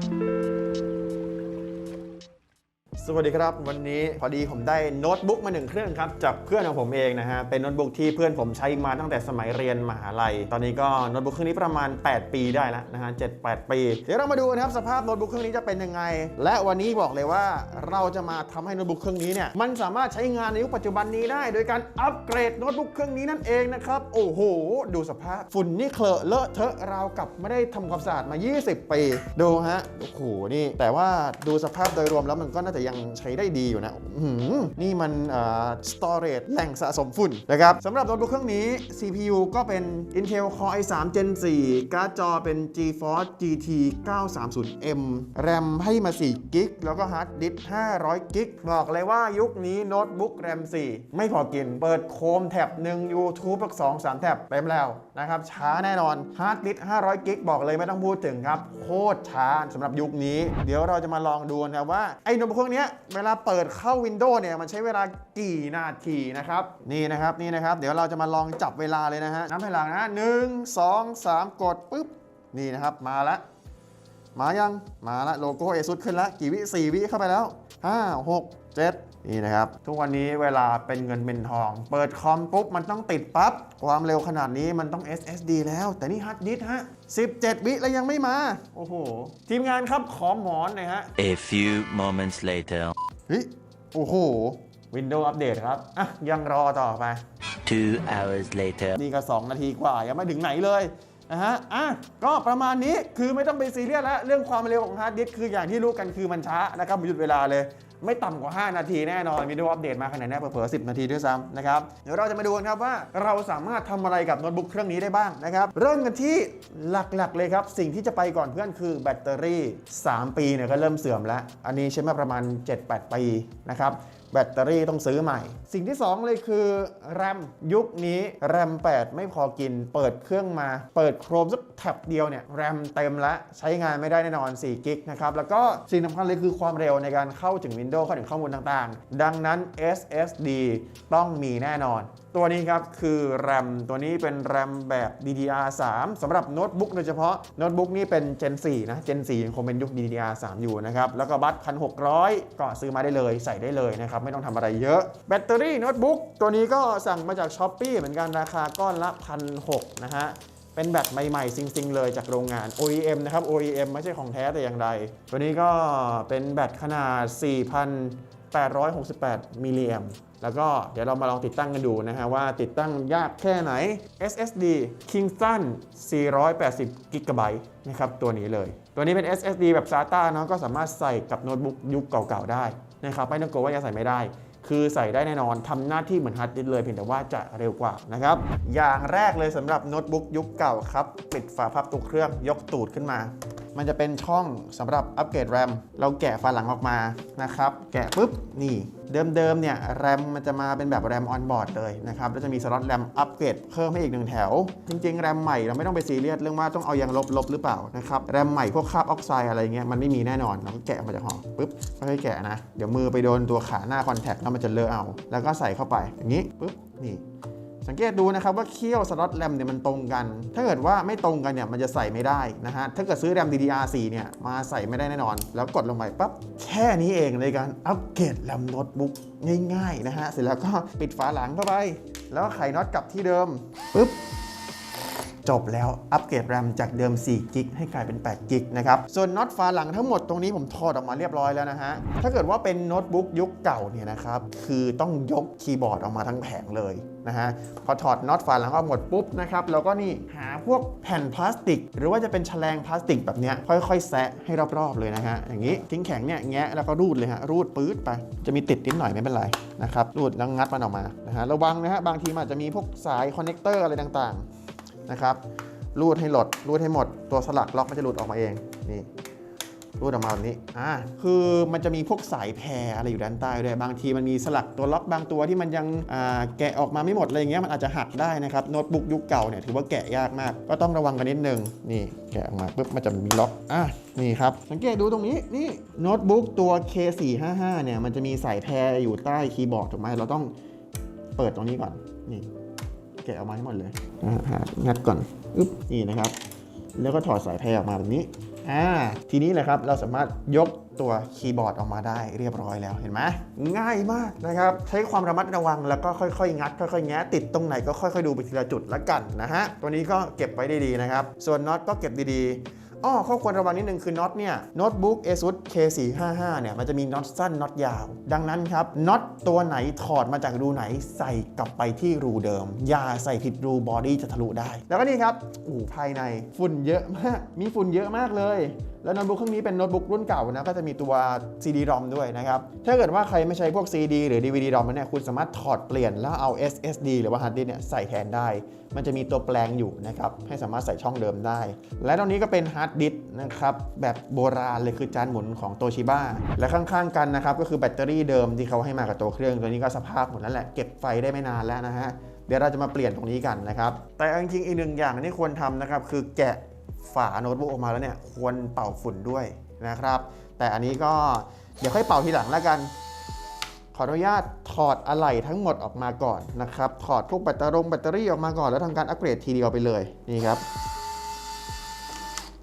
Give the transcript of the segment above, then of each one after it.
Thank you. สวัสดีครับ วันนี้พอดีผมได้โน้ตบุ๊กมาหนึ่งเครื่องครับจากเพื่อนของผมเองนะฮะเป็นโน้ตบุ๊กที่เพื่อนผมใช้มาตั้งแต่สมัยเรียนมหาลัย ตอนนี้ก็โน้ตบุ๊กเครื่องนี้ประมาณ 8 ปีได้แล้วนะฮะ7 8ปี เดี๋ยวเรามาดูนะครับสภาพโน้ตบุ๊กเครื่องนี้จะเป็นยังไง และวันนี้บอกเลยว่าเราจะมาทำให้โน้ตบุ๊กเครื่องนี้เนี่ยมันสามารถใช้งานในยุคปัจจุบันนี้ได้ โดยการอัปเกรดโน้ตบุ๊กเครื่องนี้นั่นเองนะครับโอ้โห ดูสภาพฝุ่นนี่เคลอะเลอะเทอะราวกับไม่ได้ทำความสะอาดมา 20 ปี ดูฮะโอ้โหนี่แต่ว่าดูสภาพโดยรวมแล้วมันก็น่าจะยังใช้ได้ดีอยู่นะนี่มันเอ่อ storage แหล่งสะสมฝุ่นนะครับสำหรับโน้ตบุ๊กเครื่องนี้ CPU ก็เป็น Intel Core i3 Gen 4 การ์ดจอเป็น GeForce GT 930M RAM ให้มา4กิกแล้วก็ฮาร์ดดิสก์500กิกบอกเลยว่ายุคนี้โน้ตบุ๊ก RAM 4 ไม่พอกิน เปิดโคมแท็บ1 YouTube สัก2 3 แท็บเต็มแล้วนะครับช้าแน่นอนฮาร์ดดิสก์500กิกบอกเลยไม่ต้องพูดถึงครับ โคตรช้าสำหรับยุคนี้ เดี๋ยวเราจะมาลองดูนะครับว่าไอ้โน้ตบุ๊กเครื่องนี้เวลาเปิดเข้า Windows เนี่ยมันใช้เวลากี่นาทีนะครับนี่นะครับนี่นะครับ เดี๋ยวเราจะมาลองจับเวลาเลยนะฮะนับให้หลังนะหนึ่งสองสามกดปุ๊บนี่นะครับมาแล้ว มายังมาละโลโก้เอซุดขึ้นแล้วกี่วิสี่วิเข้าไปแล้ว 5 6 7 นี่นะครับ ทุกวันนี้เวลาเป็นเงินเป็นทอง เปิดคอมปุ๊บ มันต้องติดปั๊บ ความเร็วขนาดนี้มันต้อง SSD แล้ว แต่นี่ฮาร์ดดิสก์ฮะ 17 วิแล้วยังไม่มา โอ้โห ทีมงานครับขอหมอนหน่อยฮะ A few moments later. เฮ้ยโอ้โห Windows อัปเดตครับ อะ ยังรอต่อไป Two hours later. นี่ก็ 2 นาทีกว่า ยังไม่ถึงไหนเลย นะฮะอะก็ประมาณนี้คือไม่ต้องไปซีเรียสแล้วเรื่องความเร็วของฮาร์ดดิสคืออย่างที่รู้กันคือมันช้านะครับหยุดเวลาเลย ไม่ต่ำกว่า 5 นาทีแน่นอนมีดูอัปเดตมาขนาดนี้เผลอๆ10 นาทีด้วยซ้ำนะครับเดี๋ยวเราจะมาดูกันครับว่าเราสามารถทำอะไรกับโน้ตบุ๊กเครื่องนี้ได้บ้างนะครับเริ่มกันที่หลักๆเลยครับ สิ่งที่จะไปก่อนเพื่อนคือแบตเตอรี่ 3 ปีเนี่ยก็เริ่มเสื่อมแล้ว อันนี้ใช้มาประมาณ 7-8 ปีนะครับ แบตเตอรี่ต้องซื้อใหม่ สิ่งที่ 2 เลยคือแรมยุคนี้แรม 8 ไม่พอกิน เปิดเครื่องมา เปิดโครมสักแท็บเดียวเนี่ยแรมเต็มละใช้งานไม่ได้แน่นอน4กิกนะครับ แล้วก็สิ่งสำคัญเลยคือความเร็วในการเข้าถึง Windows เข้าถึงข้อมูลต่างๆ ดังนั้น SSD ต้องมีแน่นอน ตัวนี้ครับคือแรมตัวนี้เป็นแรมแบบ DDR3 สำหรับโน้ตบุ๊กโดยเฉพาะโน้ตบุ๊กนี่เป็น Gen 4 นะ Gen 4ยังคงเป็นยุค DDR3 อยู่นะครับ แล้วก็บัตร1,600 ก็ซื้อมาได้เลยใส่ได้เลยนะครับ ไม่ต้องทำอะไรเยอะ แบตเตอรี่โน้ตบุ๊กตัวนี้ก็สั่งมาจาก s h อ p e e เหมือนกันราคาก้อนละ1,600นะฮะเป็นแบตใหม่ๆซิงๆเลยจากโรงงาน OEM นะครับ OEM ไม่ใช่ของแท้แต่อย่างใด ตัวนี้ก็เป็นแบตขนาด 868 มิลลิแอมแล้วก็เดี๋ยวเรามาลองติดตั้งกันดูนะฮะว่าติดตั้งยากแค่ไหน SSD Kingston 480 g b นะครับตัวนี้เลย ตัวนี้เป็น SSD แบบ SATA เนาะก็สามารถใส่กับโน้ตบุ๊กยุคเก่าๆได้นะครับไม่ต้องกลัวว่าจะใส่ไม่ได้ คือใส่ได้แน่นอนทำหน้าที่เหมือนฮาร์ดดิสเลยเพียงแต่ว่าจะเร็วกว่านะครับ อย่างแรกเลยสำหรับโน้ตบุ๊กยุคเก่าครับ ปิดฝาพับตัวเครื่องยกตูดขึ้นมา มันจะเป็นช่องสำหรับอัปเกรดแรมเราแกะฝาหลังออกมานะครับ แกะปุ๊บนี่ เดิมๆเนี่ยแรมมันจะมาเป็นแบบแรมออนบอร์ดเลยนะครับแล้วจะมีสล็อตแรมอัปเกรดเพิ่มให้อีกหนึ่งแถว จริงๆ แรมใหม่เราไม่ต้องไปซีเรียสเรื่องว่าต้องเอายางลบลบหรือเปล่านะครับแรมใหม่พวกคราบออกไซด์อะไรเงี้ยมันไม่มีแน่นอนเราก็แกะมาจากห่อปุ๊บค่อยๆแกะนะ เดี๋ยวมือไปโดนตัวขาหน้าคอนแทคแล้วมันจะเลอะเอา แล้วก็ใส่เข้าไปอย่างนี้ปุ๊บนี่ สังเกตดูนะครับว่าเคี้ยวสล็อตแรมเนี่ยมันตรงกัน ถ้าเกิดว่าไม่ตรงกันเนี่ยมันจะใส่ไม่ได้นะฮะ ถ้าเกิดซื้อแรม DDR4 เนี่ยมาใส่ไม่ได้แน่นอน แล้วกดลงไปปั๊บแค่นี้เองในการอัปเกรดแรมโน้ตบุ๊กง่ายๆนะฮะ เสร็จแล้วก็ปิดฝาหลังเข้าไป แล้วก็ไขน็อตกลับที่เดิมปุ๊บ จบแล้วอัปเกรดแรมจากเดิม4กิกให้กลายเป็น8กิกนะครับส่วนน็อตฝาหลังทั้งหมดตรงนี้ผมถอดออกมาเรียบร้อยแล้วนะฮะถ้าเกิดว่าเป็นโน้ตบุ๊กยุคเก่าเนี่ยนะครับคือต้องยกคีย์บอร์ดออกมาทั้งแผงเลยนะฮะพอถอดน็อตฝาหลังออกหมดปุ๊บนะครับเราก็นี่หาพวกแผ่นพลาสติก หรือว่าจะเป็นแฉลงพลาสติกแบบเนี้ยค่อยๆ แซะให้รอบๆเลยนะฮะอย่างนี้ทิ้งแข็งเนี่ยแงะแล้วก็รูดเลยฮะรูดปื๊ดไป จะมีติดนิดหน่อยไม่เป็นไรนะครับรูดแล้วงัดมันออกมานะฮะระวังนะฮะบางทีมันอาจจะมีพวกสายคอนเนคเตอร์อะไรต่างๆ นะครับรูดให้หลดรูดให้หมดตัวสลักล็อกมันจะหลุดออกมาเองนี่รูดออกมาแบบนี้อ่าคือมันจะมีพวกสายแพรอะไรอยู่ด้านใต้ด้วยบางทีมันมีสลักตัวล็อกบางตัวที่มันยังอ่าแกะออกมาไม่หมดอะไรเงี้ยมันอาจจะหักได้นะครับโน้ตบุ๊กยุคเก่าเนี่ยถือว่าแกะยากมาก ก็ต้องระวังกันนิดนึงนี่แกะออกมาปุ๊บมันจะมีล็อกอะนี่ครับสังเกตดูตรงนี้นี่โน้ตบุ๊กตัว K455 เนี่ยมันจะมีสายแพรอยู่ใต้คีย์บอร์ดถูกไหมเราต้องเปิดตรงนี้ก่อนนี่ แกะออกมาให้หมดเลยนะฮะงัดก่อนอึ๊บนี่นะครับ แล้วก็ถอดสายแพรออกมาแบบนี้อ่าทีนี้แหละครับเราสามารถยกตัวคีย์บอร์ดออกมาได้เรียบร้อยแล้วเห็นไหมง่ายมากนะครับ ใช้ความระมัดระวังแล้วก็ค่อยๆ งัด ค่อยๆ แงะติดตรงไหนก็ค่อยๆ ดูไปทีละจุดละกันนะฮะ ตัวนี้ก็เก็บไว้ได้ดีนะครับ ส่วนน็อตก็เก็บดีๆ อ้อข้อควรระวังนิดนึงคือน็อตเนี่ยโน้ตบุ๊ก ASUS K455 เนี่ยมันจะมีน็อตสั้นน็อตยาว ดังนั้นครับน็อตตัวไหนถอดมาจากรูไหนใส่กลับไปที่รูเดิม อย่าใส่ผิดรูบอดี้จะทะลุได้ แล้วก็นี่ครับอู่ภายในฝุ่นเยอะมาก มีฝุ่นเยอะมากเลยแล้วโน้ตบุ๊กเครื่องนี้เป็นโน้ตบุ๊กรุ่นเก่านะก็จะมีตัว CD-ROM ด้วยนะครับถ้าเกิดว่าใครไม่ใช้พวก CD หรือ DVD-ROM เนี่ยคุณสามารถถอดเปลี่ยนแล้วเอา SSD หรือว่า hard disk เนี่ยใส่แทนได้ มันจะมีตัวแปลงอยู่นะครับให้สามารถใส่ช่องเดิมได้ และตรงนี้ก็เป็น hard disk นะครับแบบโบราณเลยคือจานหมุนของโตชิบ้าและข้างๆกันนะครับก็คือแบตเตอรี่เดิมที่เขาให้มากับตัวเครื่องตัวนี้ก็สภาพหมดแล้วแหละเก็บไฟได้ไม่นานแล้วนะฮะเดี๋ยวเราจะมาเปลี่ยนตรงนี้กันนะครับแต่จริงๆอีกหนึ่งอย่างที่ควรทำนะครับคือแกะ ฝาโน้ตบุ๊กออกมาแล้วเนี่ยควรเป่าฝุ่นด้วยนะครับ แต่อันนี้ก็เดี๋ยวค่อยเป่าทีหลังแล้วกัน ขออนุญาตถอดอะไหล่ทั้งหมดออกมาก่อนนะครับ ถอดพวกแบตเตอรี่แบตเตอรี่ออกมาก่อนแล้วทำการอัปเกรดทีเดียวไปเลยนี่ครับ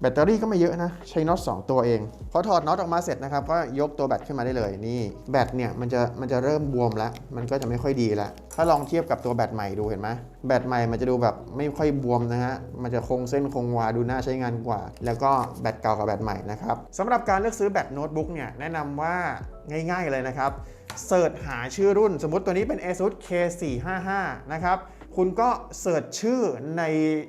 แบตเตอรี่ก็ไม่เยอะนะ ใช้น็อต2ตัวเองพอถอดน็อตออกมาเสร็จนะครับ ก็ยกตัวแบตขึ้นมาได้เลยนี่แบตเนี่ยมันจะมันจะเริ่มบวมแล้ว มันก็จะไม่ค่อยดีแล้วถ้าลองเทียบกับตัวแบตใหม่ดูเห็นไหมแบตใหม่มันจะดูแบบไม่ค่อยบวมนะฮะมันจะคงเส้นคงวาดูน่าใช้งานกว่า แล้วก็แบตเก่ากับแบตใหม่นะครับสำหรับการเลือกซื้อแบตโน้ตบุ๊กเนี่ยแนะนำว่าง่าย ๆเลยนะครับเสิร์ชหาชื่อรุ่นสมมติตัวนี้เป็น ASUS K455 นะครับ คุณก็เสิร์ชชื่อใน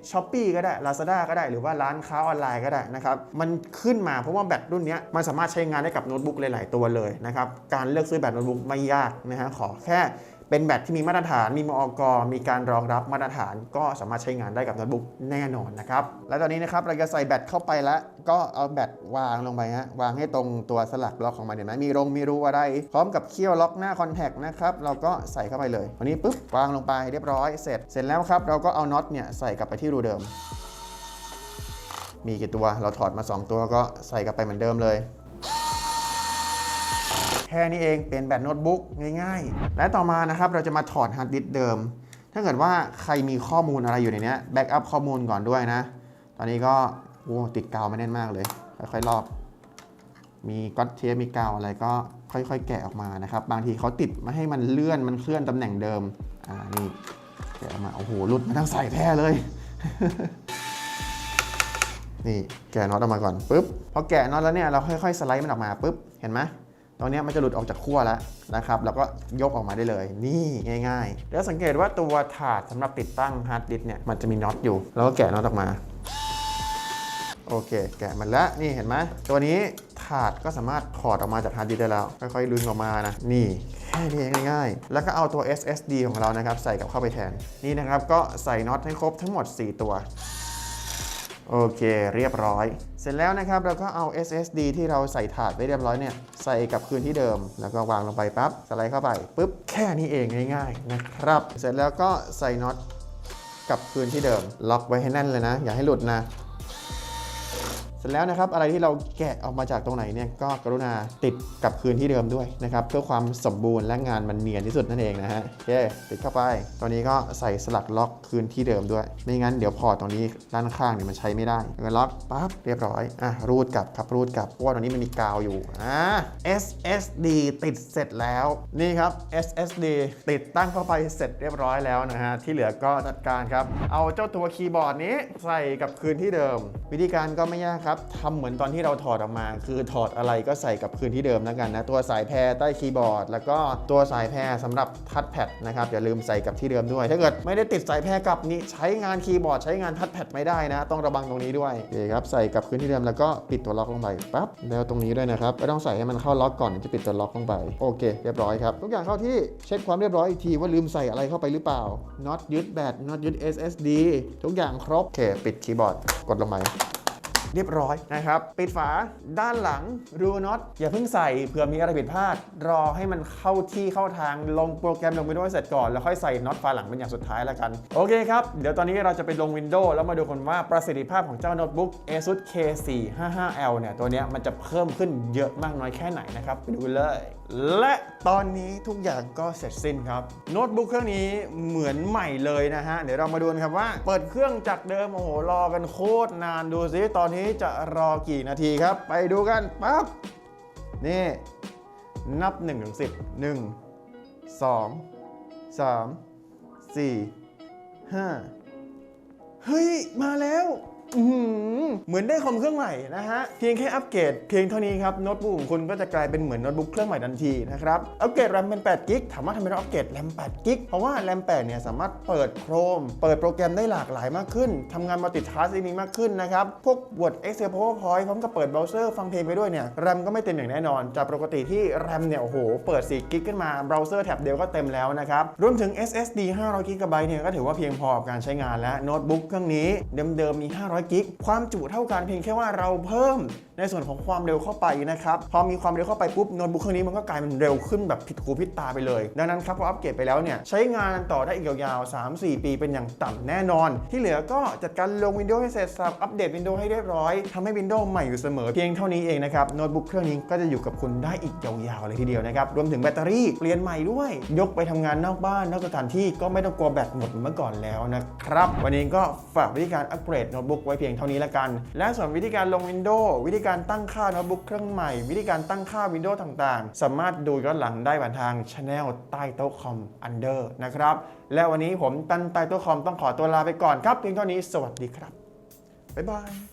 s h อ p e e ก็ได้ Lazada ก็ได้หรือว่าร้านค้าออนไลน์ก็ได้นะครับ มันขึ้นมาเพราะว่าแบตรุ่นนี้มันสามารถใช้งานได้กับโน้ตบุ๊กหลาย ๆ ตัวเลยนะครับ การเลือกซื้อแบตโน้ตบุ๊กไม่ยากนะฮะขอแค่ เป็นแบตที่มีมาตรฐาน มีมอกรมีการรองรับมาตรฐาน ก็สามารถใช้งานได้กับโน้ตบุ๊กแน่นอนนะครับ และตอนนี้นะครับเราจะใส่แบตเข้าไปแล้ว ก็เอาแบตวางลงไปฮะ วางให้ตรงตัวสลักล็อกของมันเห็นไหมมีรงมีรูอะไร พร้อมกับเขี้ยวล็อกหน้าคอนแทคนะครับ เราก็ใส่เข้าไปเลยวันนี้ปุ๊บวางลงไปเรียบร้อย เสร็จ เสร็จแล้วครับ เราก็เอาน็อตเนี่ยใส่กลับไปที่รูเดิม มีกี่ตัว เราถอดมา 2 ตัวก็ใส่กลับไปเหมือนเดิมเลย ค่นี้เองเป็นแบตโน้ตบุ๊กง่ายๆ และต่อมานะครับเราจะมาถอดฮาร์ดดิสก์เดิม ถ้าเกิดว่าใครมีข้อมูลอะไรอยู่ในนี้แบ็กอัพข้อมูลก่อนด้วยนะ ตอนนี้ก็โอ้ติดกาวไม่แน่นมากเลย ค่อยๆลอกมีก๊อตเทปมีกาวอะไรก็ค่อยๆ แกะออกมานะครับ บางทีเขาติดไม่ให้มันเลื่อนมันเคลื่อนตำแหน่งเดิมอ่านี่แกะออกมาโอ้โหหลุดมาทั้งสายแท้เลย นี่แกะน็อตออกมาก่อนปุ๊บพอแกะน็อตแล้วเนี่ยเราค่อยๆ สไลด์มันออกมาปุ๊บเห็นไหม ตรงเนี้ยมันจะหลุดออกจากขั้วแล้วนะครับ แล้วก็ยกออกมาได้เลย นี่ง่าย ๆ แล้วสังเกตว่าตัวถาดสำหรับติดตั้งฮาร์ดดิสเนี่ยมันจะมีน็อตอยู่ แล้วก็แกะน็อตออกมา โอเค แกะมันแล้วนี่เห็นไหมตัวนี้ถาดก็สามารถถอดออกมาจากฮาร์ดดิสได้แล้ว ค่อยๆดึงออกมานะ นี่แค่นี้เองง่ายๆ แล้วก็เอาตัว SSD ของเรานะครับใส่กับเข้าไปแทน นี่นะครับก็ใส่น็อตให้ครบทั้งหมด 4 ตัว โอเคเรียบร้อย เสร็จแล้วนะครับเราก็เอา SSD ที่เราใส่ถาดไว้เรียบร้อยเนี่ยใส่กลับคืนที่เดิม แล้วก็วางลงไปปั๊บสไลด์เข้าไปปุ๊บแค่นี้เองง่ายๆนะครับ เสร็จแล้วก็ใส่น็อตกลับคืนที่เดิม ล็อกไว้ให้แน่นเลยนะ อย่าให้หลุดนะ เสร็จแล้วนะครับอะไรที่เราแกะออกมาจากตรงไหนเนี่ยก็กรุณาติดกลับคืนที่เดิมด้วยนะครับเพื่อความสมบูรณ์และงานมันเนียนที่สุดนั่นเองนะฮะโอเคติดเข้าไปตอนนี้ก็ใส่สลักล็อกคืนที่เดิมด้วย ไม่งั้นเดี๋ยวพอตตรงนี้ด้านข้างเนี่ยมันใช้ไม่ได้แล้วล็อกปั๊บเรียบร้อยอะรูดกลับครับรูดกลับเพราะว่าตรงนี้มันมีกาวอยู่อ่า SSD ติดเสร็จแล้วนี่ครับ SSD ติดตั้งเข้าไปเสร็จเรียบร้อยแล้วนะฮะที่เหลือก็จัดการครับเอาเจ้าตัวคีย์บอร์ดนี้ใส่กับคืนที่เดิม วิธีการก็ไม่ยากครับทำเหมือนตอนที่เราถอดออกมา คือถอดอะไรก็ใส่กลับคืนที่เดิมแล้วกันนะตัวสายแพรใต้คีย์บอร์ด แล้วก็ตัวสายแพรสำหรับทัชแพดนะครับอย่าลืมใส่กลับที่เดิมด้วย ถ้าเกิดไม่ได้ติดสายแพรกลับนี่ใช้งานคีย์บอร์ดใช้งานทัชแพดไม่ได้นะ ต้องระวังตรงนี้ด้วยโอเคครับใส่กลับคืนที่เดิมแล้วก็ปิดตัวล็อกลงไปปั๊บแล้วตรงนี้ด้วยนะครับไม่ต้องใส่ให้มันเข้าล็อกก่อนจะปิดตัวล็อกลงไปโอเค เรียบร้อยครับทุกอย่างเข้าที่เช็คความเรียบร้อยอีกทีว่าลืมใส่อะไรเข้าไปหรือเปล่าน็อตยึดแบตน็อตยึด SSD ทุกอย่างครบโอเคปิดคีย์บอร์ดกดลงไป เรียบร้อยนะครับ ปิดฝาด้านหลังรูน็อตอย่าเพิ่งใส่เผื่อมีอะไรผิดพลาด รอให้มันเข้าที่เข้าทางลงโปรแกรมลงไปด้วยเสร็จก่อน แล้วค่อยใส่น็อตฝาหลังเป็นอย่างสุดท้ายแล้วกัน โอเคครับ เดี๋ยวตอนนี้เราจะไปลง Windows แล้วมาดูกันว่าประสิทธิภาพของเจ้าโน้ตบุ๊ก ASUS K455L เนี่ยตัวเนี้ยมันจะเพิ่มขึ้นเยอะมากน้อยแค่ไหนนะครับไปดูเลย และตอนนี้ทุกอย่างก็เสร็จสิ้นครับโน้ตบุ๊กเครื่องนี้เหมือนใหม่เลยนะฮะเดี๋ยวเรามาดูกันครับว่า เปิดเครื่องจากเดิมโอ้โหรอกันโคตรนานดูซิตอนนี้จะรอกี่นาทีครับ ไปดูกันปั๊บนี่นับ1ถึง10 1 2 3 4 5เฮ้ย มาแล้ว เหมือนได้คอมเครื่องใหม่นะฮะ เพียงแค่อัปเกรดเพียงเท่านี้ครับโน้ตบุ๊กของคุณก็จะกลายเป็นเหมือนโน้ตบุ๊กเครื่องใหม่ทันทีนะครับ อัปเกรดแรมเป็น8กิกถามว่าทำไมต้องอัปเกรดแรม8กิกเพราะว่าแรม8เนี่ยสามารถเปิดโครม เปิดโปรแกรมได้หลากหลายมากขึ้นทำงานมัลติทัสได้ดีมากขึ้นนะครับ พวก Word Excel PowerPoint พร้อมกับเปิดเบราว์เซอร์ฟังเพลงไปด้วยเนี่ยแรมก็ไม่เต็มอย่างแน่นอน จากปกติที่แรมเนี่ยโอ้โหเปิด4กิกขึ้นมาเบราว์เซอร์แท็บเดียวก็เต็มแล้วนะครับรวมถึง SSD 500 GB เนี่ยก็ถือว่าเพียงพอกับการใช้งานและโน้ตบุ๊กเครื่องนี้เดิมๆมี500กิก ความจุเท่ากันเพียงแค่ว่าเราเพิ่ม ในส่วนของความเร็วเข้าไปนะครับ พอมีความเร็วเข้าไปปุ๊บโน้ตบุ๊กเครื่องนี้มันก็กลายเป็นเร็วขึ้นแบบผิดหูผิดตาไปเลย ดังนั้นครับพออัปเกรดไปแล้วเนี่ยใช้งานต่อได้อีกยาวๆ 3-4 ปีเป็นอย่างต่ำแน่นอน ที่เหลือก็จัดการลง Windows ให้เสร็จสับอัปเดต Windows ให้เรียบร้อยทำให้ Windows ใหม่อยู่เสมอเพียงเท่านี้เองนะครับโน้ตบุ๊กเครื่องนี้ก็จะอยู่กับคุณได้อีกยาวๆเลยทีเดียวนะครับรวมถึงแบตเตอรี่เปลี่ยนใหม่ด้วย ยกไปทำงานนอกบ้านนอกสถานที่ก็ไม่ต้องกลัวแบตหมดเหมือนเมื่อก่อนแล้วนะครับวันนี้ก็ฝากวิธีการอัปเกรดโน้ตบุ๊กไว้เพียงเท่านี้ละกัน และส่วนวิธีการลง Windows วิธีการการตั้งค่าโน้ตบุ๊กเครื่องใหม่ วิธีการตั้งค่าวินโดว์ต่างๆ สามารถดูย้อนหลังได้ผ่านทางช anel ใต้โต๊ะคอมอันเดอร์นะครับ และวันนี้ผมตันใต้โต๊ะคอมต้องขอตัวลาไปก่อนครับเพียงเท่านี้สวัสดีครับบ๊ายบาย